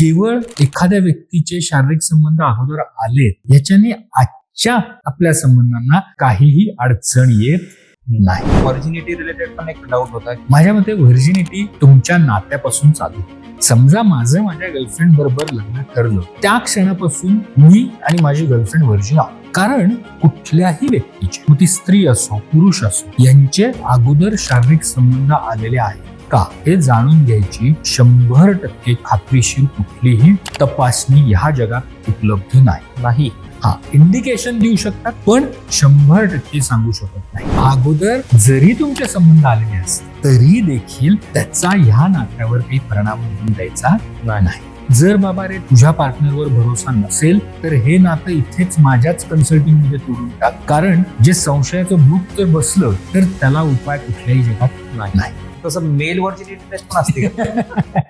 केवळ एखाद्या व्यक्तीचे शारीरिक संबंध अगोदर आलेत याच्याने आजच्या आपल्या संबंधांना काहीही अडचण येत नाही. ऑरिजिनिटी रिलेटेड पण एक डाऊट होता माझ्या मते व्हर्जिनिटी तुमच्या नात्यापासून चालू. समजा माझं माझ्या गर्लफ्रेंड बरोबर लग्न ठरलं त्या क्षणापासून मी आणि माझी गर्लफ्रेंड व्हर्जिन आहोत. कारण कुठल्याही व्यक्तीचे मग ती स्त्री असो पुरुष असो यांचे अगोदर शारीरिक संबंध आलेले आहेत. का हे जाणून घ्यायची शंभर टक्के खात्रीशीर कुठलीही तपासणी ह्या जगात उपलब्ध नाही. नाही. हा इंडिकेशन देऊ शकतात पण शंभर टक्के सांगू शकत नाही. अगोदर जरी तुमचे संबंध आलेले असतील तरी देखील त्याचा ह्या नात्यावर काही परिणाम होऊन द्यायचा नाही. जर बाबा रे तुझ्या पार्टनरवर भरोसा नसेल तर हे नातं इथेच माझ्याच कन्सल्टिंगमध्ये तोडून टाक. कारण जे संशयाचं भूत जर बसलं तर त्याला उपाय कुठल्याही जगात नाही. तसं मेलवरची व्हर्जिनिटी टेस्ट पण असते का?